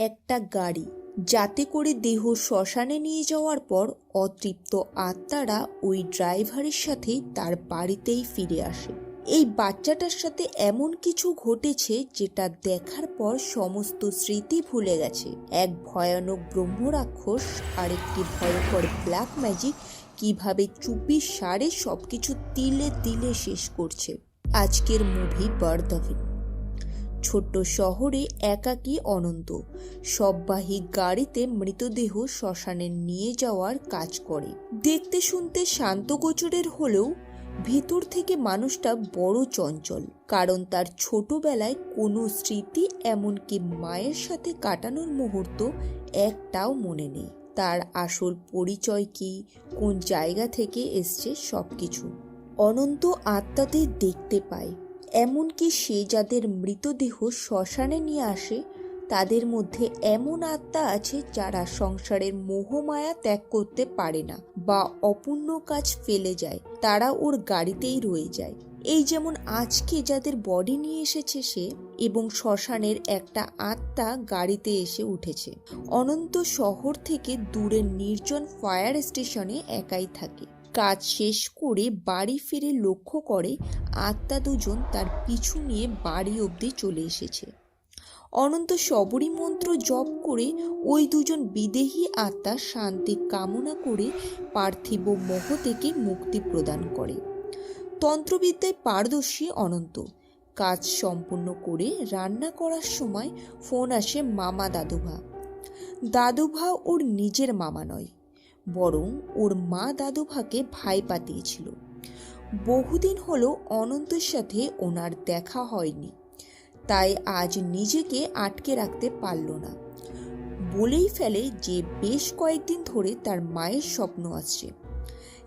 একটা গাড়ি। যাতে করে দেহ শ্মশানে নিয়ে যাওয়ার পর অতৃপ্ত আত্মারা ওই ড্রাইভারের সাথে তার বাড়িতেই ফিরে আসে। এই বাচ্চাটার সাথে এমন কিছু ঘটেছে যেটা দেখার পর সমস্ত স্মৃতি ভুলে গেছে। এক ভয়ানক ব্রহ্মরাক্ষস আর একটি ভয়ঙ্কর ব্ল্যাক ম্যাজিক কীভাবে চুপি সারে সবকিছু তিলে তিলে শেষ করছে। আজকের মুভি বার্দাভিন। ছোট্ট শহরে একাকী অনন্ত। সববাহী গাড়িতে মৃতদেহ শ্মশানে নিয়ে যাওয়ার কাজ করে। দেখতে শুনতে শান্ত গোচরের হলেও ভেতর থেকে মানুষটা বড় চঞ্চল, কারণ তার ছোটবেলায় কোনো স্মৃতি এমনকি মায়ের সাথে কাটানোর মুহূর্ত একটাও মনে নেই। তার আসল পরিচয় কি, কোন জায়গা থেকে এসছে সবকিছু অনন্ত আত্মাদের দেখতে পায়। এমনকি সে যাদের মৃতদেহ শ্মশানে নিয়ে আসে, তাদের মধ্যে এমন আত্মা আছে যারা সংসারের মোহমায়া ত্যাগ করতে পারে না বা অপূর্ণ কাজ ফেলে যায়। তারা ওর গাড়িতেই রয়ে যায়। এই যেমন আজকে যাদের বডি নিয়ে এসেছে সে এবং শ্মশানের একটা আত্মা গাড়িতে এসে উঠেছে। অনন্ত শহর থেকে দূরের নির্জন ফায়ার স্টেশনে একাই থাকে। কাজ শেষ করে বাড়ি ফিরে লক্ষ্য করে আত্মা দুজন তার পিছু নিয়ে বাড়ি অবধি চলে এসেছে। অনন্ত সবরী মন্ত্র জপ করে ওই দুজন বিদেহী আত্মা শান্তি কামনা করে পার্থিব মোহ থেকে মুক্তি প্রদান করে। তন্ত্রবিদ্যায় পারদর্শী অনন্ত। কাজ সম্পূর্ণ করে রান্না করার সময় ফোন আসে মামা দাদুভা। দাদুভা ওর নিজের মামা নয়। বরং ওর মা দাদুভাকে ভাই পাতিয়েছিল। বহুদিন হলো অনন্তের সাথে ওনার দেখা হয়নি। তাই আজ নিজেকে আটকে রাখতে পারল না। বলেই ফেলে যে বেশ কয়েকদিন ধরে তার মায়ের স্বপ্ন আসছে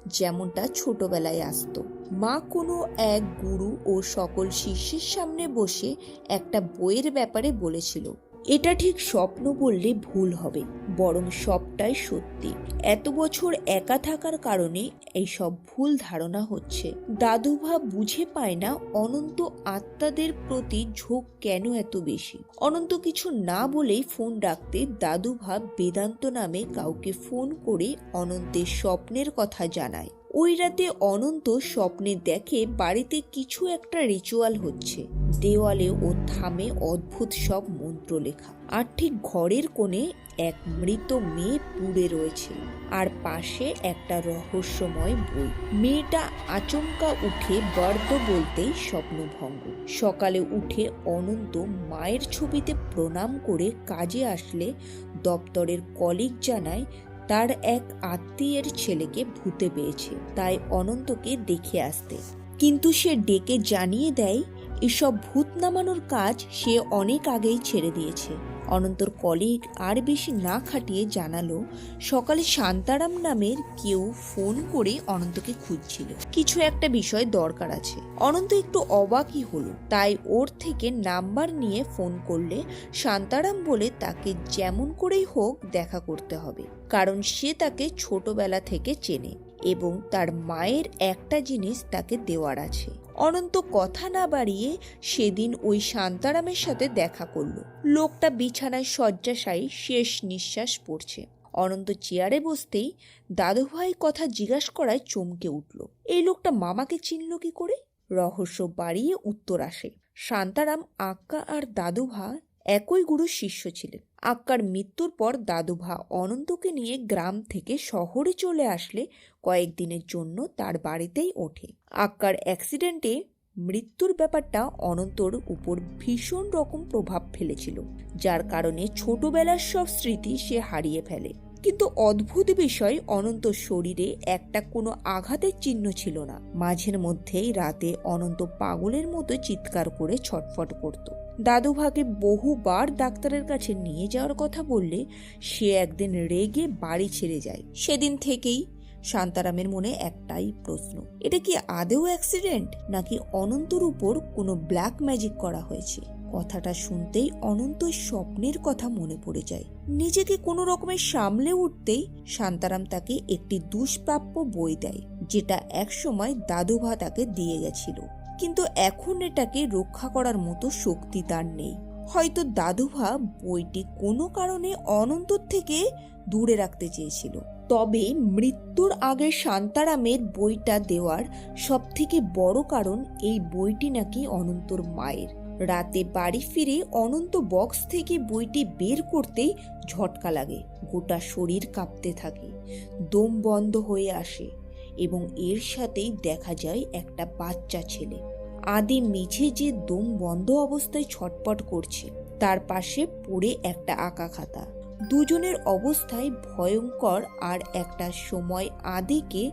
যেমনটা ছোটবেলায় আসতো। মা কোনো এক গুরু ও সকল শিষ্যের সামনে বসে একটা বইয়ের ব্যাপারে বলেছিল। এটা ঠিক স্বপ্ন বললে ভুল হবে, বরং সবটাই সত্যি। এত বছর একা থাকার কারণে এইসব ভুল ধারণা হচ্ছে। দাদুভা বুঝে পায় না অনন্ত আত্মাদের প্রতি ঝোঁক কেন এত বেশি। অনন্ত কিছু না বলেই ফোন ডাকতে দাদুভা বেদান্ত নামে কাউকে ফোন করে অনন্তের স্বপ্নের কথা জানায়। ওই রাতে অনন্ত স্বপ্নে দেখে বাড়িতে কিছু একটা রিচুয়াল হচ্ছে। দেওয়ালে ও থামে অদ্ভুত সব মন্ত্র লেখা আর ঠিক ঘরের কোণে এক মৃত মেয়ে পুড়ে রয়েছে আর পাশে একটা রহস্যময় বই। মেয়েটা আচমকা উঠে বর্দ বলতেই স্বপ্নভঙ্গ। সকালে উঠে অনন্ত মায়ের ছবিতে প্রণাম করে কাজে আসলে দপ্তরের কলিগ জানায় তার এক আত্মীয়ের ছেলেকে ভূতে পেয়েছে, তাই অনন্তকে দেখে আসতে। কিন্তু সে ডেকে জানিয়ে দেয়, এসব ভূত নামানোর কাজ সে অনেক আগেই ছেড়ে দিয়েছে। অনন্তর কলিগ আর বেশি না খাটিয়ে জানালো, সকালে শান্তারাম নামের কেউ ফোন করে অনন্তকে খুঁজছিল। কিছু একটা বিষয় দরকার আছে। অনন্ত একটু অবাকই হলো, তাই ওর থেকে নাম্বার নিয়ে ফোন করলে শান্তারাম বলে তাকে যেমন করেই হোক দেখা করতে হবে, কারণ সে তাকে ছোটবেলা থেকে চেনে এবং তার মায়ের একটা জিনিস তাকে দেওয়ার আছে। অনন্ত কথা না বাড়িয়ে সেদিন ওই শান্তারামের সাথে দেখা করল। লোকটা বিছানায় শয্যাশায়ী শেষ নিঃশ্বাস পড়ছে। অনন্ত চেয়ারে বসতেই দাদুভাই কথা জিজ্ঞাস করায় চমকে উঠল। এই লোকটা মামাকে চিনল কি করে? রহস্য বাড়িয়ে উত্তর আসে। শান্তারাম আক্কা আর দাদুভা একই গুরুর শিষ্য ছিলেন। আক্কার মৃত্যুর পর দাদুভা অনন্তকে নিয়ে গ্রাম থেকে শহরে চলে আসলে কয়েকদিনের জন্য তার বাড়িতেই ওঠে। আক্কার অ্যাক্সিডেন্টে মৃত্যুর ব্যাপারটা অনন্তর উপর ভীষণ রকম প্রভাব ফেলেছিল, যার কারণে ছোটবেলার সব স্মৃতি সে হারিয়ে ফেলে। কিন্তু অদ্ভুত বিষয়, অনন্ত শরীরে একটা কোনো আঘাতের চিহ্ন ছিল না। মাঝের মধ্যেই রাতে অনন্ত পাগলের মতো চিৎকার করে ছটফট করত। দাদুভাকে বহুবার ডাক্তারের কাছে নিয়ে যাওয়ার কথা বললে সে একদিন রেগে বাড়ি ছেড়ে যায়। সেদিন থেকেই শান্তারামের মনে একটাই প্রশ্ন, এটা কি আদেও অ্যাক্সিডেন্ট নাকি অনন্তর উপর কোনো ব্ল্যাক ম্যাজিক করা হয়েছে? কথাটা শুনতেই অনন্ত স্বপ্নের কথা মনে পড়ে যায়। নিজেকে কোনো রকমের সামলে উঠতেই শান্তারাম তাকে একটি দুষ্প্রাপ্য বই দেয়, যেটা একসময় দাদুভা তাকে দিয়ে গেছিল। কিন্তু এখন এটাকে রক্ষা করার মতো শক্তি তার নেই। হয়তো দাদুভা বইটি কোনো কারণে অনন্তর থেকে দূরে রাখতে চেয়েছিল। তবে মৃত্যুর আগে শান্তারামের বইটা দেওয়ার সবথেকে বড় কারণ এই বইটি নাকি অনন্তর মায়ের। রাতে বাড়ি ফিরে অনন্ত বক্স থেকে বইটি বের করতেই ঝটকা লাগে, গোটা শরীর কাঁপতে থাকে, দম বন্ধ হয়ে আসে এবং এর সাথেই দেখা যায় একটা বাচ্চা ছেলে। আদি মেঝে যে দম বন্ধ অবস্থায় ছটপট করছে, তার পাশে পড়ে একটা আঁকা খাতা। দুজনের অবস্থায় ভয়ঙ্কর আর একটা সময় আদিকে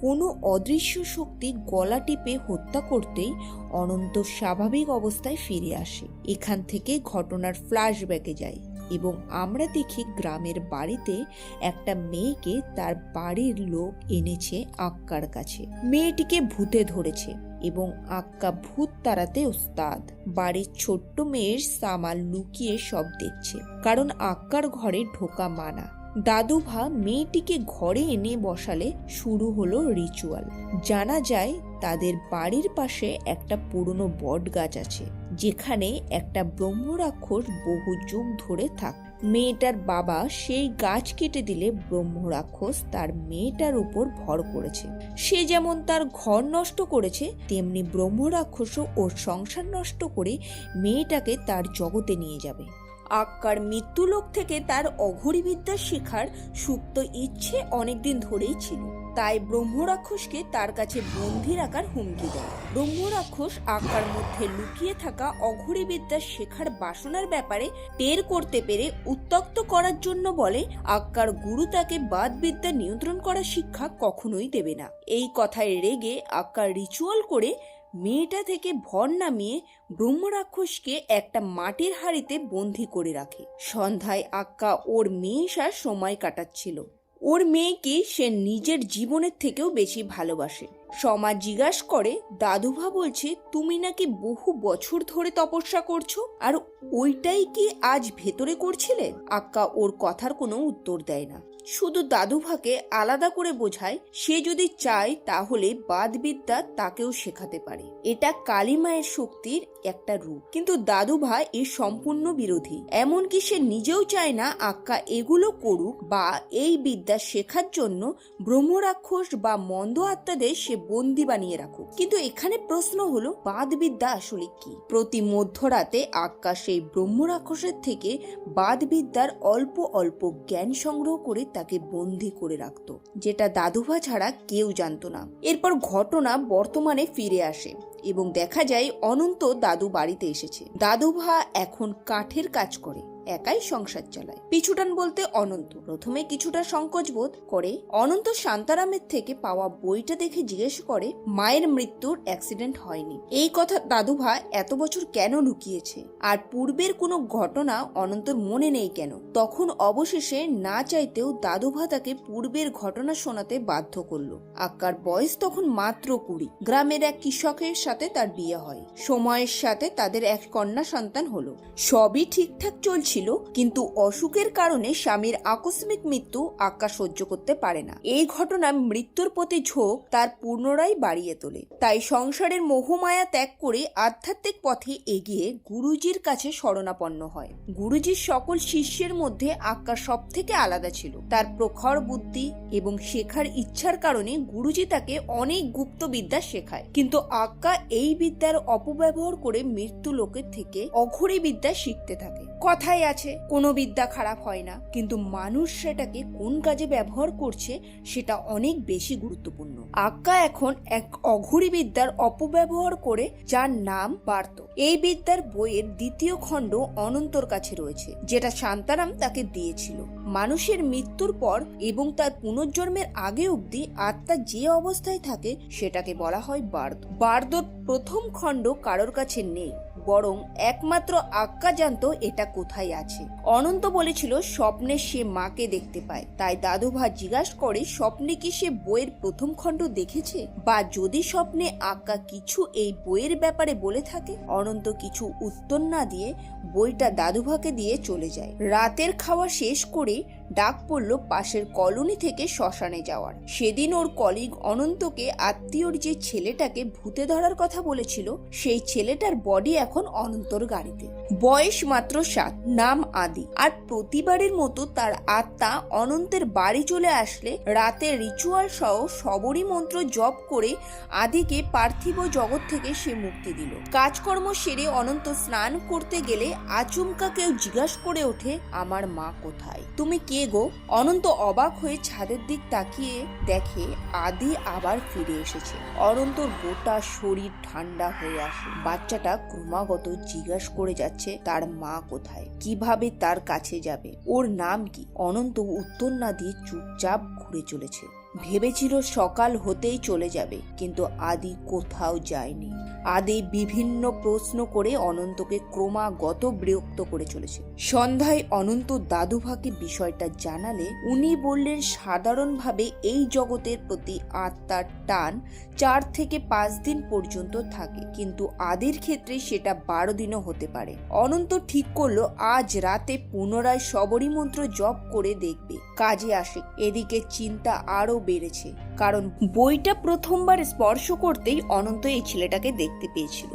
কোনো অদৃশ্য শক্তি গলা টিপে হত্যা করতেই অনন্ত স্বাভাবিক অবস্থায় ফিরে আসে। এখান থেকে ঘটনার ফ্ল্যাশব্যাকে যায়। এবং আমরা দেখি গ্রামের বাড়িতে একটা মেয়েকে তার বাড়ির লোক এনেছে আক্কার কাছে। মেয়েটিকে ভূতে ধরেছে এবং আক্কা ভূত তাড়াতে উস্তাদ বাড়ির ছোট্ট মেয়ের সামাল লুকিয়ে সব দেখছে, কারণ আক্কার ঘরে ঢোকা মানা। দাদুভা মেয়েটিকে ঘরে এনে বসালে শুরু হলো রিচুয়াল। জানা যায় তাদের বাড়ির পাশে একটা পুরনো বট গাছ আছে। যেখানে একটা ব্রহ্মরাক্ষস বহু যুগ ধরে থাক মেয়েটার বাবা সেই গাছ কেটে দিলে ব্রহ্মরাক্ষস তার মেয়েটার উপর ভর করেছে। সে যেমন তার ঘর নষ্ট করেছে, তেমনি ব্রহ্মরাক্ষসও ওর সংসার নষ্ট করে মেয়েটাকে তার জগতে নিয়ে যাবে। আক্কার মৃত্যুলোক থেকে তার অঘরী বিদ্যা শেখার সুপ্ত ইচ্ছে অনেকদিন ধরেই ছিল। তাই ব্রহ্মরাক্ষসকে তার কাছে বন্দি রাখার হুমকি দেয়। ব্রহ্মরাক্ষস আক্কার মধ্যে লুকিয়ে থাকা অঘরী বিদ্যা শেখার বাসনার ব্যাপারে টের করতে পেরে উত্তক্ত করার জন্য বলে, আক্কার গুরু তাকে বাদ বিদ্যা নিয়ন্ত্রণ করার শিক্ষা কখনোই দেবে না। এই কথায় রেগে আক্কার রিচুয়াল করে মেয়েটা থেকে ভর নামিয়ে ব্রহ্মরাক্ষসকে একটা মাটির হাড়িতে বন্দি করে রাখে। সন্ধ্যায় আক্কা ওর মেয়েসার সময় কাটাচ্ছিল। ওর মেয়েকে সে নিজের জীবনের থেকেও বেশি ভালোবাসে। সমাজ জিজ্ঞাসা করে, দাদুভা বলছে, তুমি নাকি বহু বছর ধরে তপস্যা করছ, আর ওইটাই কি আজ ভেতরে করছিলে? আক্কা ওর কথার কোনো উত্তর দেয় না। শুধু দাদুভাকে আলাদা করে বোঝায়, সে যদি চায় তাহলে বাদবিদ্যা তাকেও শেখাতে পারে। এটা কালী মায়ের শক্তির একটা রূপ। কিন্তু দাদুভা এর সম্পূর্ণ বিরোধী। এমনকি সে নিজেও চায় না আক্কা এগুলো করুক বা এই বিদ্যা শেখার জন্য ব্রহ্মরাক্ষস বা মন্দ আত্মাদের সে বন্দি বানিয়ে রাখুক। কিন্তু এখানে প্রশ্ন হলো, বাদবিদ্যা আসলে কি? প্রতি মধ্যরাতে আক্কা সেই ব্রহ্মরাক্ষসের থেকে বাদবিদ্যার অল্প অল্প জ্ঞান সংগ্রহ করে তাকে বন্দি করে রাখত, যেটা দাদুভা ছাড়া কেউ জানতো না। এরপর ঘটনা বর্তমানে ফিরে আসে এবং দেখা যায় অনন্ত দাদু বাড়িতে এসেছে। দাদুভা এখন কাঠের কাজ করে। একাই সংসার চালায়। পিছুটান বলতে অনন্ত। প্রথমে কিছুটা সংকোচ বোধ করে অনন্ত শান্তারামের থেকে পাওয়া বইটা দেখে জিজ্ঞেস করে, মায়ের মৃত্যুর অ্যাক্সিডেন্ট হয়নি? এই কথা দাদুভা এত বছর কেন লুকিয়েছে? আর পূর্বের কোনো ঘটনা অনন্তর মনে নেই কেন? তখন অবশেষে না চাইতেও দাদুভা তাকে পূর্বের ঘটনা শোনাতে বাধ্য করল। আক্কার বয়স তখন মাত্র কুড়ি। গ্রামের এক কৃষকের সাথে তার বিয়ে হয়। সময়ের সাথে তাদের এক কন্যা সন্তান হলো। সবই ঠিকঠাক চলছিল কিন্তু অসুখের কারণে স্বামীর আকস্মিক মৃত্যু আক্কা সহ্য করতে পারে না। এই ঘটনা মৃত্যুর প্রতি ঝোঁক তার পুনরায় বাড়িয়ে তোলে। তাই সংসারের মোহমায়া ত্যাগ করে আধ্যাত্মিক পথে এগিয়ে গুরুজির কাছে শরণাপন্ন হয়। গুরুজির সকল শিষ্যের মধ্যে আক্কা সব থেকে আলাদা ছিল। তার প্রখর বুদ্ধি এবং শেখার ইচ্ছার কারণে গুরুজি তাকে অনেক গুপ্ত বিদ্যা শেখায়। কিন্তু আক্কা এই বিদ্যার অপব্যবহার করে মৃত্যু লোকের থেকে অঘরী বিদ্যা শিখতে থাকে। কথাই আছে, কোনো বিদ্যা খারাপ হয় না। কিন্তু মানুষ সেটাকে কোন কাজে ব্যবহার করছে সেটা অনেক বেশি গুরুত্বপূর্ণ। আক্কা এখন এক অঘরী বিদ্যার অপব্যবহার করে যার নাম বার্ত এই বিদ্যার বইয়ের দ্বিতীয় খণ্ড অনন্তর কাছে রয়েছে, যেটা শান্তারাম তাকে দিয়েছিল। মানুষের মৃত্যুর পর এবং তার পুনর্জন্মের আগে অবধি আত্মা যে অবস্থায় থাকে সেটাকে বলা হয় বার্দ বার্দর প্রথম খণ্ড কারোর কাছে নেই। বরং একমাত্র আক্কা জানতো এটা কোথায় আছে। অনন্ত বলেছিল, স্বপ্নে সে মাকে দেখতে পায়। তাই দাদু দাদুভা জিজ্ঞাসা করে, স্বপ্নে কি সে বইয়ের প্রথম খণ্ড দেখেছে? বা যদি স্বপ্নে আক্কা কিছু এই বইয়ের ব্যাপারে বলে থাকে? অনন্ত কিছু উত্তর না দিয়ে বইটা দাদুভাকে দিয়ে চলে যায়। রাতের খাওয়া শেষ করে ডাক পড়ল পাশের কলোনি থেকে শ্মশানে যাওয়ার। সেদিন ওর কলিগ অনন্তকে আত্মীয়র যে ছেলেটাকে ভূতে ধরার কথা বলেছিল, সেই ছেলেটার বডি এখন অনন্তর গাড়িতে। বয়স মাত্র সাত, নাম আদি। আর প্রতিবারের মতো তার আত্মা অনন্তের বাড়ি চলে আসলে রাতে রিচুয়াল সহ সবরই মন্ত্র জপ করে আদিকে পার্থিব জগৎ থেকে সে মুক্তি দিল। কাজকর্ম সেরে অনন্ত স্নান করতে গেলে আচমকা কেউ জিজ্ঞাসা করে ওঠে, আমার মা কোথায়? তুমি কে গো অনন্ত অবাক হয়ে ছাদের দিক তাকিয়ে দেখে আদি আবার ফিরে এসেছে। অনন্তর গোটা শরীর ঠান্ডা হয়ে আসে। বাচ্চাটা ক্রমাগত জিজ্ঞাস করে যাচ্ছে, তার মা কোথায়? কীভাবে তার কাছে যাবে? ওর নাম কি? অনন্ত উত্তর না দিয়ে চুপচাপ ঘুরে চলেছে। ভেবেছিল সকাল হতেই চলে যাবে, কিন্তু আদি কোথাও যায়নি। আদি বিভিন্ন প্রশ্ন করে অনন্তকে ক্রমাগত বিরক্ত করে চলেছে। সন্ধ্যায় অনন্ত দাদুভাকে বিষয়টা জানালে উনি বললেন, সাধারণভাবে এই জগতের প্রতি আত্মার টান চার থেকে পাঁচ দিন পর্যন্ত থাকে, কিন্তু আদির ক্ষেত্রে সেটা বারো দিনও হতে পারে। অনন্ত ঠিক করল, আজ রাতে পুনরায় সবরী মন্ত্র জপ করে দেখবে। কাজে আসে। এদিকে চিন্তা আরও বেড়েছে, কারণ বইটা প্রথমবার স্পর্শ করতেই অনন্ত এই ছেলেটাকে দেখতে পেয়েছিল।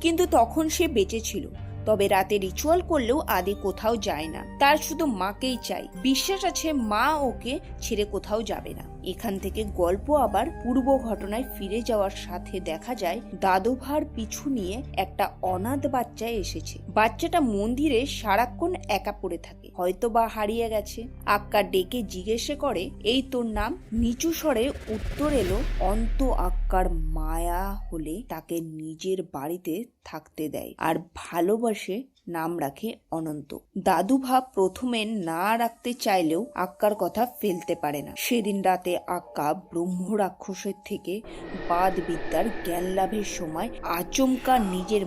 কিন্তু তখন সে বেঁচে ছিল, তবে রাতে রিচুয়াল করলেও আদি কোথাও যায় না। তার শুধু মাকেই চাই। বিশ্বাস আছে মা ওকে ছেড়ে কোথাও যাবে না। এখান থেকে গল্প আবার পূর্ব ঘটনায় ফিরে যাওয়ার সাথে দেখা যায়, দাদুভার পিছু নিয়ে একটা অনাথ বাচ্চা এসেছে। বাচ্চাটা মন্দিরে সারাক্ষণ একা পড়ে থাকে। হয়তো বা হারিয়ে গেছে। আক্কা ডেকে জিজ্ঞেসে করে, এই তোর নাম? নিচু স্বরে উত্তর এলো, অন্ত আক্কার মায়া হলে তাকে নিজের বাড়িতে থাকতে দেয়। আর ভালোবাসে নাম রাখে অনন্ত। দাদু ভাব প্রথমে না রাখতে চাইলেও আক্কার কথা ফেলতে পারে না। সেদিন রাতে আক্কা ব্রহ্ম রাক্ষসের থেকে বাদ বিদ্যার জ্ঞান লাভের সময় আচমকা নিজের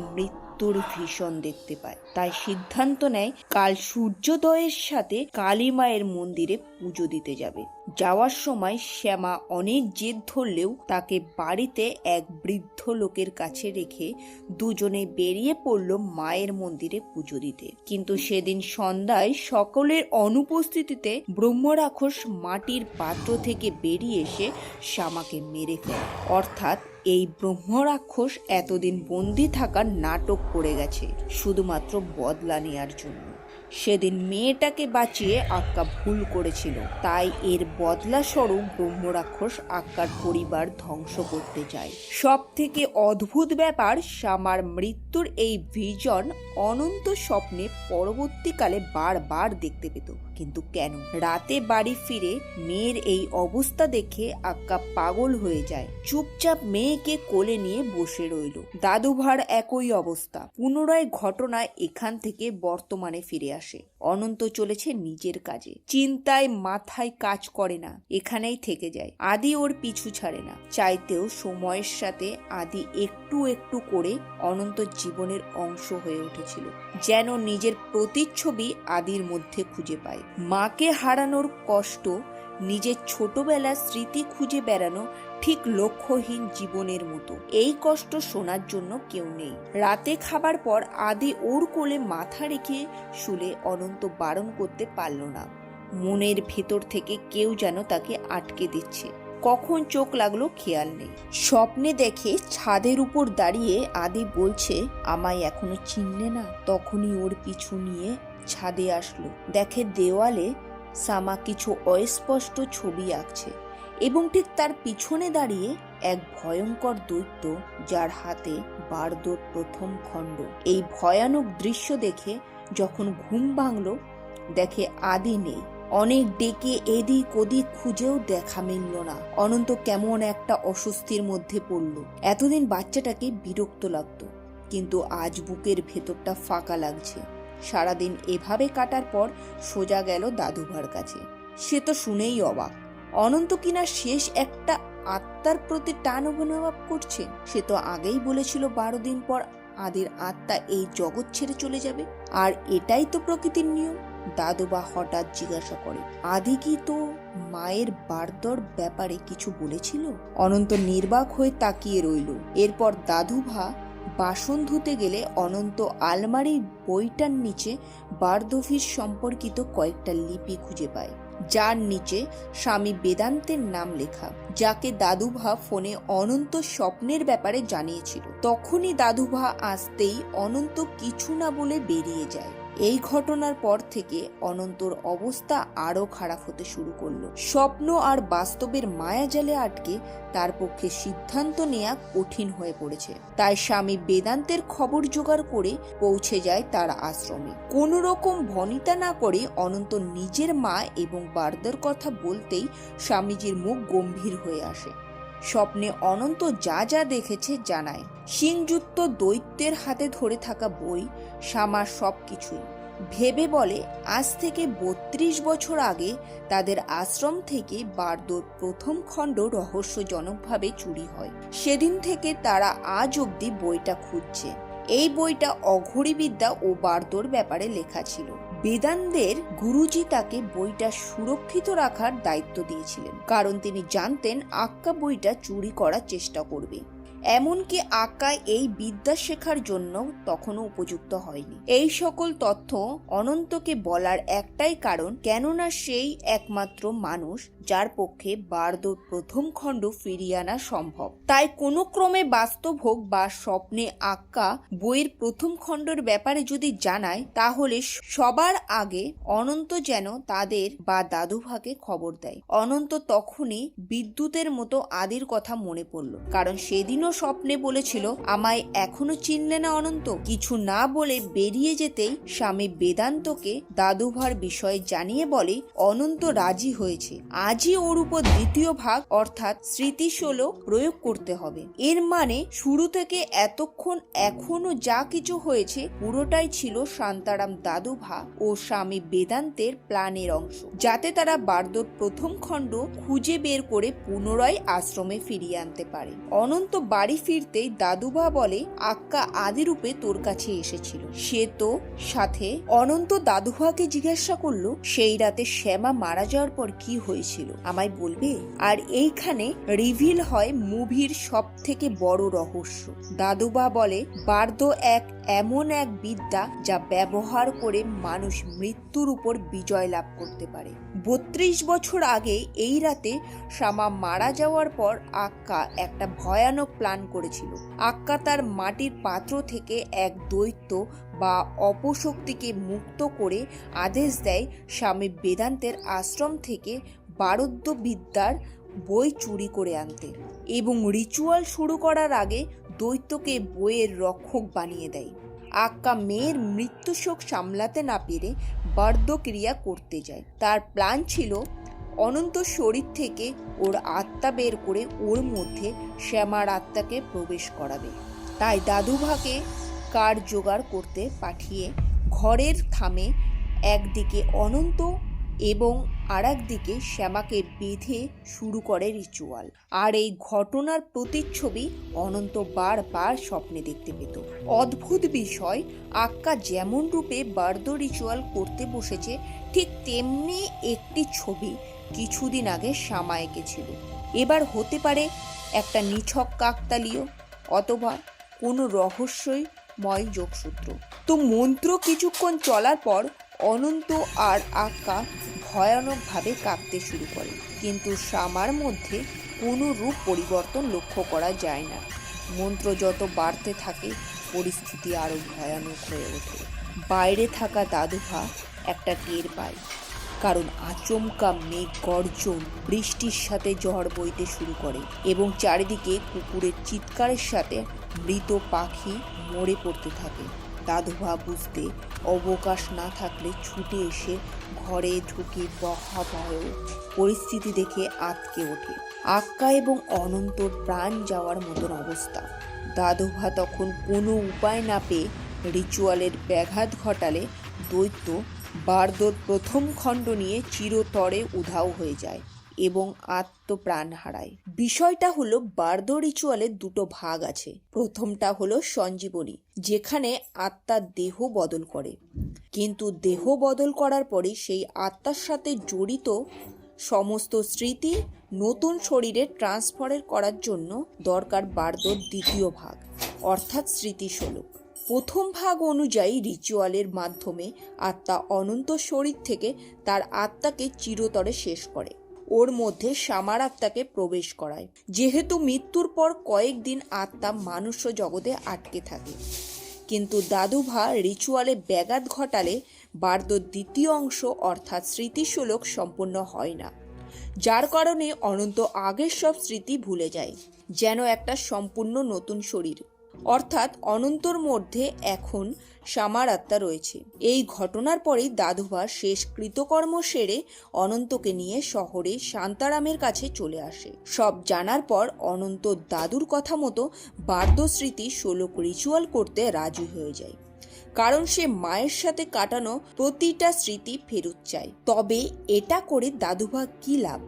মৃত্যুর ভীষণ দেখতে পায়। তাই সিদ্ধান্ত নেয়, কাল সূর্যোদয়ের সাথে কালী মায়ের মন্দিরে পুজো দিতে যাবে। যাওয়ার সময় শ্যামা অনেক জেদ ধরলেও তাকে বাড়িতে এক বৃদ্ধ লোকের কাছে রেখে দুজনে বেরিয়ে পড়ল মায়ের মন্দিরে পুজো দিতে। কিন্তু সেদিন সন্ধ্যায় সকলের অনুপস্থিতিতে ব্রহ্মরাক্ষস মাটির পাত্র থেকে বেরিয়ে এসে শ্যামাকে মেরে ফেলে। অর্থাৎ এই ব্রহ্মরাক্ষস এতদিন বন্দি থাকার নাটক করে গেছে, শুধুমাত্র বদলা নেয়ার জন্য। সেদিন মেয়েটাকে বাঁচিয়ে আক্কা ভুল করেছিল, তাই এর বদলা স্বরূপ ব্রহ্মরাক্ষস আক্কার পরিবার ধ্বংস করতে যায় সব থেকে অদ্ভুত ব্যাপার, শ্যামার মৃত্যুর এই ভিজন অনন্ত স্বপ্নে পরবর্তীকালে বারবার দেখতে পেত। কিন্তু কেন? রাতে বাড়ি ফিরে মেয়ের এই অবস্থা দেখে আক্কা পাগল হয়ে যায়। চুপচাপ মেয়েকে কোলে নিয়ে বসে রইল। দাদুভার একই অবস্থা। পুনরায় ঘটনা এখান থেকে বর্তমানে ফিরে আসে। অনন্ত চলেছে নিজের কাজে। চিন্তায় মাথায় কাজ করে না, এখানেই থেকে যায়। আদি ওর পিছু ছাড়ে না। চাইতেও সময়ের সাথে আদি একটু একটু করে অনন্ত জীবনের অংশ হয়ে উঠেছিল, যেন নিজের প্রতিচ্ছবি আদির মধ্যে খুঁজে পায়। মাকে হারানোর কষ্ট, নিজের ছোটবেলার স্মৃতি খুঁজে বেড়ানো ঠিক লক্ষ্যহীন জীবনের মতো। এই কষ্ট শোনার জন্য কেউ নেই। রাতে খাবার পর আদি ওর কোলে মাথা রেখে শুলে অনন্ত বারণ করতে পারল না। মনের ভেতর থেকে কেউ যেন তাকে আটকে দিচ্ছে। কখন চোখ লাগল খেয়াল নেই। স্বপ্নে দেখে ছাদের উপর দাঁড়িয়ে আদি বলছে, আমায় এখনও চিনলে না? তখনই ওর পিছু নিয়ে ছাদে আসলো। দেখে দেওয়ালে সামা কিছু অস্পষ্ট ছবি আঁকছে। এবং ঠিক তার পিছনে দাঁড়িয়ে এক ভয়ঙ্কর দৈত্য যার হাতে বারদোর প্রথম খণ্ড। এই ভয়ানক দৃশ্য দেখে যখন ঘুম ভাঙল, দেখে আদি নেই। অনেক ডেকে এদিক ওদিক খুঁজেও দেখা মিলল না। অনন্ত কেমন একটা অস্বস্তির মধ্যে পড়ল। এতদিন বাচ্চাটাকে বিরক্ত লাগতো, কিন্তু আজ বুকের ভেতরটা ফাঁকা লাগছে। সারাদিন এভাবে কাটার পর সোজা গেল দাদুভার কাছে। সে তো শুনেই অবাক। অনন্ত কিনা শেষ একটা আত্মার প্রতি টান অনুভব করছে? সে তো আগেই বলেছিল বারো দিন পর আদির আত্মা এই জগৎ ছেড়ে চলে যাবে। আর এটাই তো প্রকৃতির নিয়ম। দাদুবা হঠাৎ জিজ্ঞাসা করে, আদি কি তো মায়ের বারদর ব্যাপারে কিছু বলেছিল? অনন্ত নির্বাক হয়ে তাকিয়ে রইল। এরপর দাদুভা বাসন ধুতে গেলে অনন্ত আলমারির বইটার নিচে বার্ধভির সম্পর্কিত কয়েকটা লিপি খুঁজে পায়। যার নিচে স্বামী বেদান্তের নাম লেখা, যাকে দাদুভা ফোনে অনন্ত স্বপ্নের ব্যাপারে জানিয়েছিল। তখনই দাদুভা আসতেই অনন্ত কিছু না বলে বেরিয়ে যায়। এই ঘটনার পর থেকে অনন্তর অবস্থা আরও খারাপ হতে শুরু করল। স্বপ্ন আর বাস্তবের মায়াজালে আটকে তার পক্ষে সিদ্ধান্ত নেওয়া কঠিন হয়ে পড়েছে। তাই স্বামী বেদান্তের খবর জোগাড় করে পৌঁছে যায় তার আশ্রমে। কোনো রকম ভনিতা না করে অনন্ত নিজের মা এবং বারদার কথা বলতেই স্বামীজির মুখ গম্ভীর হয়ে আসে। স্বপ্নে অনন্ত যা যা দেখেছে জানায়। সিংযুক্ত দৈত্যের হাতে ধরে থাকা বই, সামার সব কিছুই। ভেবে বলে আজ থেকে বত্রিশ বছর আগে তাদের আশ্রম থেকে বারদোর প্রথম খণ্ড রহস্যজনকভাবে চুরি হয়। সেদিন থেকে তারা আজ অবধি বইটা খুঁজছে। এই বইটা অঘরিবিদ্যা ও বারদোর ব্যাপারে লেখা ছিল। বেদান্তের গুরুজি তাকে বইটা সুরক্ষিত রাখার দায়িত্ব দিয়েছিলেন। কারণ তিনি জানতেন আক্কা বইটা চুরি করার চেষ্টা করবে। এমনকি আঁকা এই বিদ্যা শেখার জন্য তখনও উপযুক্ত হয়নি। এই সকল তথ্য অনন্তকে বলার একটাই কারণ কেননা সেই একমাত্র মানুষ যার পক্ষে বারদোর প্রথম খণ্ড ফিরিয়ে আনা সম্ভব। তাই কোনো ক্রমে বাস্তব হোক বা স্বপ্নে আঁকা বইয়ের প্রথম খণ্ডের ব্যাপারে যদি জানায়, তাহলে সবার আগে অনন্ত যেন তাদের বা দাদুভাকে খবর দেয়। অনন্ত তখনই বিদ্যুতের মতো আদির কথা মনে পড়ল, কারণ সেদিনও স্বপ্নে বলেছিল, আমায় এখনও চিনলে না অনন্ত। কিছু না বলে বেরিয়ে যেতেই স্বামী বেদান্তকে দাদুভার বিষয়ে জানিয়ে বলে, অনন্ত রাজি হয়েছে। আজই ওর উপর দ্বিতীয় ভাগ, অর্থাৎ স্মৃতিশোলক প্রয়োগ করতে হবে। এর মানে শুরু থেকে এতক্ষণ এখনও যা কিছু হয়েছে, পুরোটাই ছিল শান্তারাম দাদুভা ও স্বামী বেদান্তের প্ল্যানের অংশ। যাতে তারা বারদোর প্রথম খণ্ড খুঁজে বের করে পুনরায় আশ্রমে ফিরিয়ে আনতে পারে। অনন্ত বাড়ি ফিরতেই দাদুভা বলে, আক্কা আদি রূপে তোর কাছে এসেছিল। সে তো সাথে অনন্ত দাদুভাকে জিজ্ঞাসা করল, সেই রাতে শ্যামা মারা যাওয়ার পর কি হয়েছিল? আমায় বলবে? আর এইখানে রিভিল হয় মুভির সব থেকে বড় রহস্য। দাদুবা বলে, বার্দ এক এমন এক বিদ্যা যা ব্যবহার করে মানুষ মৃত্যুর উপর বিজয় লাভ করতে পারে। বত্রিশ বছর আগে এই রাতে শামা মারা যাওয়ার পর আক্কা একটা ভয়ানক প্ল্যান করেছিল। আক্কা তার মাটির পাত্র থেকে এক দৈত্য বা অপশক্তিকে মুক্ত করে আদেশ দেয় স্বামী বেদান্তের আশ্রম থেকে বারদ্য বিদ্যার বই চুরি করে আনতে এবং রিচুয়াল শুরু করার আগে দৈত্যকে বইয়ের রক্ষক বানিয়ে দেয়। আক্কা মেয়ের মৃত্যু শোক সামলাতে না পেরে বার্ধক্রিয়া করতে যায়। তার প্ল্যান ছিল অনন্ত শরীর থেকে ওর আত্মা বের করে ওর মধ্যে শ্যামার আত্মাকে প্রবেশ করাবে। তাই দাদুভাকে কার জোগাড় করতে পাঠিয়ে ঘরের থামে একদিকে অনন্ত এবং আর দিকে শ্যামাকে বেঁধে শুরু করে রিচুয়াল। আর এই ঘটনার প্রতিচ্ছবি অনন্ত বারবার স্বপ্নে দেখতে পেত। অদ্ভুত বিষয়, আক্কা যেমন রূপে বার্দ রিচুয়াল করতে বসেছে, ঠিক তেমনি একটি ছবি কিছুদিন আগে শ্যামা এঁকেছিল। এবার হতে পারে একটা নিছক কাকতালীয় অথবা কোনো রহস্যই ময় যোগসূত্র। তো মন্ত্র কিছুক্ষণ চলার পর অনন্ত আর আক্কা ভয়ানকভাবে কাঁপতে শুরু করে। কিন্তু সামার মধ্যে কোনো রূপ পরিবর্তন লক্ষ্য করা যায় না। মন্ত্র যত বাড়তে থাকে, পরিস্থিতি আরও ভয়ানক হয়ে ওঠে। বাইরে থাকা দাদুভা একটা টের পায়। কারণ আচমকা মেঘ, গর্জন, বৃষ্টির সাথে ঝড় বইতে শুরু করে এবং চারিদিকে কুকুরের চিৎকারের সাথে মৃত পাখি মরে পড়তে থাকে। দাদুভা বুঝতে অবকাশ না থাকলে ছুটে এসে ঘরে ঢুকে বহা বহাভয় পরিস্থিতি দেখে আতকে ওঠে। আক্কা এবং অনন্তর প্রাণ যাওয়ার মতন অবস্থা। দাদুভা তখন কোনো উপায় না পেয়ে রিচুয়ালের ব্যাঘাত ঘটালে দৈত্য বারদোর প্রথম খণ্ড নিয়ে চিরতরে উধাও হয়ে যায়। এবং আত্মপ্রাণ হারায়। বিষয়টা হলো বার্দ রিচুয়ালের দুটো ভাগ আছে। প্রথমটা হলো সঞ্জীবনী, যেখানে আত্মার দেহ বদল করে। কিন্তু দেহ বদল করার পরে সেই আত্মার সাথে জড়িত সমস্ত স্মৃতি নতুন শরীরে ট্রান্সফারের করার জন্য দরকার বার্দর দ্বিতীয় ভাগ, অর্থাৎ স্মৃতিশোলক প্রথম ভাগ অনুযায়ী রিচুয়ালের মাধ্যমে আত্মা অনন্ত শরীর থেকে তার আত্মাকে চিরতরে শেষ করে। ওর মধ্যে সামার আত্মাকে প্রবেশ করায়। যেহেতু মৃত্যুর পর কয়েকদিন আত্মা মানুষ জগতে আটকে থাকে। কিন্তু দাদুভা রিচুয়ালে ব্যাঘাত ঘটালে বার্দর দ্বিতীয় অংশ অর্থাৎ স্মৃতিশোলক সম্পূর্ণ হয় না। যার কারণে অনন্ত আগের সব স্মৃতি ভুলে যায়, যেন একটা সম্পূর্ণ নতুন শরীর। অর্থাৎ অনন্তর মধ্যে এখন সামার আত্মা রয়েছে। এই ঘটনার পরেই দাদুভা শেষ কৃতকর্ম সেরে অনন্তকে নিয়ে শহরে শান্তারামের কাছে চলে আসে। সব জানার পর অনন্ত দাদুর কথা মতো বার্ধ স্মৃতি ষোলক রিচুয়াল করতে রাজি হয়ে যায়। কারণ সে মায়ের সাথে কাটানো প্রতিটা স্মৃতি ফেরত চায়। তবে এটা করে দাদুভা কি লাভ?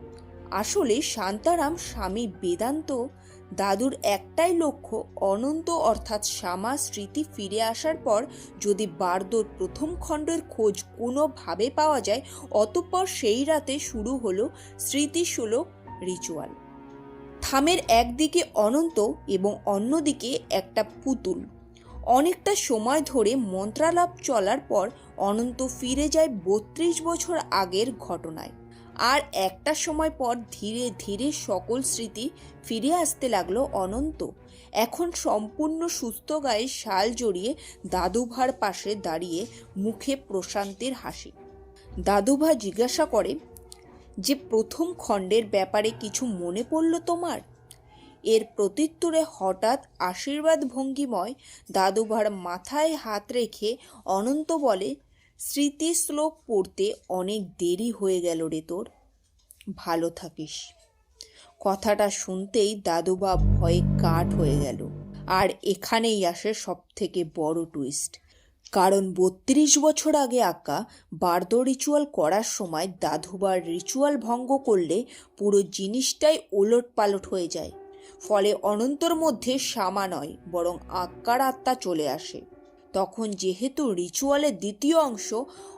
আসলে শান্তারাম স্বামী বেদান্ত দাদুর একটাই লক্ষ্য, অনন্ত অর্থাৎ শ্যামা স্মৃতি ফিরে আসার পর যদি বারদোর প্রথম খণ্ডের খোঁজ কোনোভাবে পাওয়া যায়, অতঃপর সেই রাতে শুরু হলো স্মৃতিশোলক রিচুয়াল থামের একদিকে অনন্ত এবং অন্যদিকে একটা পুতুল। অনেকটা সময় ধরে মন্ত্রালাপ চলার পর অনন্ত ফিরে যায় বত্রিশ বছর আগের ঘটনায়। আর একটা সময় পর ধীরে ধীরে সকল স্মৃতি ফিরে আসতে লাগল অনন্ত। এখন সম্পূর্ণ সুস্থ গায়ে শাল জড়িয়ে দাদুভার পাশে দাঁড়িয়ে মুখে প্রশান্তির হাসি। দাদুভা জিজ্ঞাসা করে, যে প্রথম খণ্ডের ব্যাপারে কিছু মনে পড়ল তোমার? এর প্রত্যুত্তরে হঠাৎ আশীর্বাদ ভঙ্গিময় দাদুভার মাথায় হাত রেখে অনন্ত বলে স্মৃতি শ্লোক পড়তে অনেক দেরি হয়ে গেল রে তোর। ভালো থাকিস। কথাটা শুনতেই দাদুবা ভয়ে কাঠ হয়ে গেল। আর এখানেই আসে সব থেকে বড় টুইস্ট কারণ বত্রিশ বছর আগে আঁকা বার্দ রিচুয়াল করার সময় দাদুবার রিচুয়াল ভঙ্গ করলে পুরো জিনিসটাই ওলট পালট হয়ে যায়। ফলে অনন্তর মধ্যে সামা নয়, বরং আক্কার আত্মা চলে আসে। তখন যেহেতু রিচুয়ালের দ্বিতীয় অংশ,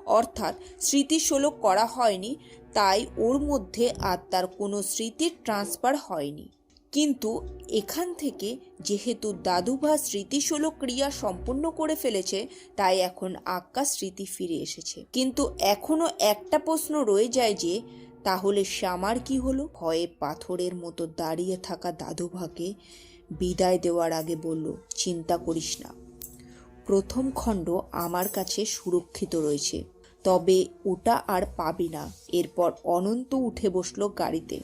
অর্থাৎ স্মৃতিশোলক করা হয়নি, তাই ওর মধ্যে আত্মার কোনো স্মৃতির ট্রান্সফার হয়নি। কিন্তু এখান থেকে যেহেতু দাদুভা স্মৃতিশোলক ক্রিয়া সম্পূর্ণ করে ফেলেছে, তাই এখন আক্কা স্মৃতি ফিরে এসেছে। কিন্তু এখনও একটা প্রশ্ন রয়ে যায় যে, তাহলে শ্যামার কি হলো? ভয়ে পাথরের মতো দাঁড়িয়ে থাকা দাদুভাকে বিদায় দেওয়ার আগে বলল, চিন্তা করিস না প্রথম খণ্ড আমার কাছে সুরক্ষিত রয়েছে। তবে ওটা আর পাবি না। এরপর অনন্ত উঠে বসল গাড়িতে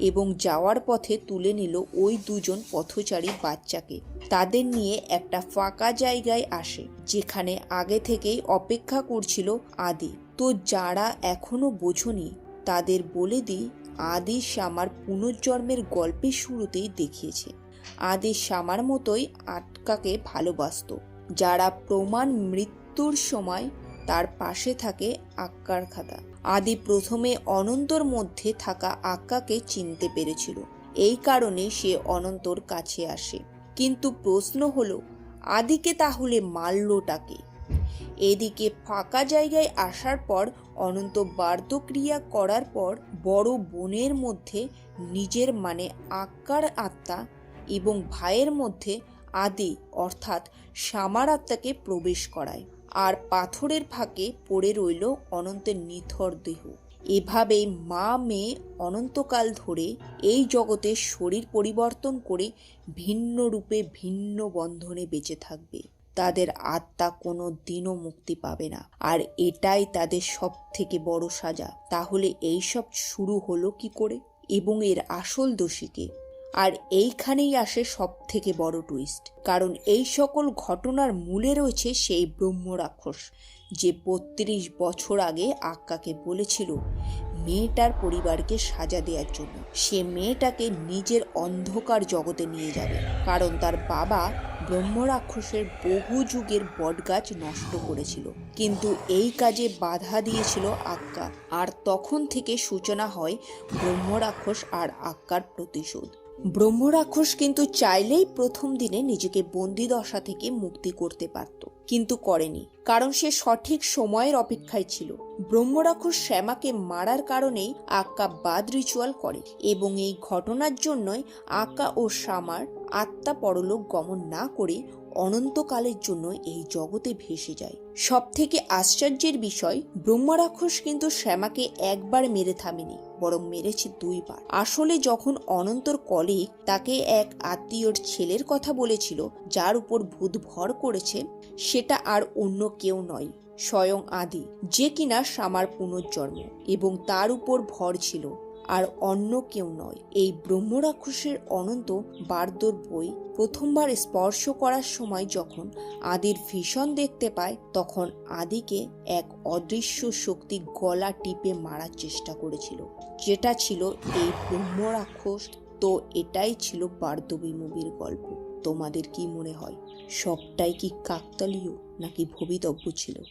এবং যাওয়ার পথে তুলে নিল ওই দুজন পথচারী বাচ্চাকে। তাদের নিয়ে একটা ফাঁকা জায়গায় আসে, যেখানে আগে থেকেই অপেক্ষা করছিল আদি। তো যারা এখনও বোঝনি, তাদের বলে দিই, আদি শ্যামার পুনর্জন্মের গল্পের শুরুতেই দেখিয়েছে। আদি শ্যামার মতোই আটকাকে ভালোবাসত। যারা প্রমাণ মৃত্যুর সময় তার পাশে থাকে আক্কার খাতা। আদি প্রথমে অনন্তর মধ্যে থাকা আক্কাকে চিনতে পেরেছিল। এই কারণে সে অনন্তর কাছে আসে। কিন্তু প্রশ্ন হলো, আদিকে তাহলে মারলটাকে এদিকে ফাঁকা জায়গায় আসার পর, অনন্ত বার্ধক্রিয়া করার পর বড় বোনের মধ্যে নিজের মানে আক্কার আত্মা এবং ভাইয়ের মধ্যে আদি, অর্থাৎ সামার আত্মাকে প্রবেশ করায়। আর পাথরের ফাঁকে পড়ে রইল অনন্তের নিথর দেহ। এভাবেই মা, মেয়ে অনন্তকাল ধরে এই জগতে শরীর পরিবর্তন করে ভিন্ন রূপে ভিন্ন বন্ধনে বেঁচে থাকবে। তাদের আত্মা কোনো দিনও মুক্তি পাবে না। আর এটাই তাদের সব থেকে বড় সাজা। তাহলে এই সব শুরু হলো কি করে? এবং এর আসল দোষীকে আর এইখানেই আসে সব থেকে বড় টুইস্ট কারণ এই সকল ঘটনার মূলে রয়েছে সেই ব্রহ্ম রাক্ষস, যে বত্রিশ বছর আগে আক্কাকে বলেছিল মেয়েটার পরিবারকে সাজা দেওয়ার জন্য। সে মেয়েটাকে নিজের অন্ধকার জগতে নিয়ে যাবে, কারণ তার বাবা ব্রহ্ম রাক্ষসের বহু যুগের বটগাছ নষ্ট করেছিল। কিন্তু এই কাজে বাধা দিয়েছিল আক্কা, আর তখন থেকে সূচনা হয় ব্রহ্ম রাক্ষস আর আক্কার প্রতিশোধ। ব্রহ্মরাক্ষস কিন্তু চাইলেই প্রথম দিনে নিজেকে বন্দি দশা থেকে মুক্তি করতে পারত, কিন্তু করেনি, কারণ সে সঠিক সময়ের অপেক্ষায় ছিল। ব্রহ্মরাক্ষস শ্যামাকে মারার কারণেই আক্কা বাদ রিচুয়াল করে এবং এই ঘটনার জন্যই আক্কা ও শ্যামার আত্মা পরলোক গমন না করে অনন্তকালের জন্য এই জগতে ভেসে যায়। সব থেকে আশ্চর্যের বিষয়, ব্রহ্মরাক্ষস কিন্তু শ্যামাকে একবার মেরে থামেনি বরং মেরেছে দুইবার। আসলে যখন অনন্তর কলে তাকে এক আত্মীয়র ছেলের কথা বলেছিল, যার উপর ভূত ভর করেছে, সেটা আর অন্য কেউ নয়, স্বয়ং আদি, যে কিনা সামার পুনর্জন্ম, এবং তার উপর ভর ছিল। আর অন্য কেউ নয়। এই ব্রহ্মরাক্ষসের অনন্ত বারদর বই প্রথমবার স্পর্শ করার সময় যখন আদির ভীষণ দেখতে পায়, তখন আদিকে এক অদৃশ্য শক্তি গলা টিপে মারার চেষ্টা করেছিল, যেটা ছিল এই ব্রহ্মরাক্ষস। তো এটাই ছিল বারদবী মুভির গল্প। তোমাদের কি মনে হয়, সবটাই কি কাকতালীয় নাকি ভবিতব্য ছিল?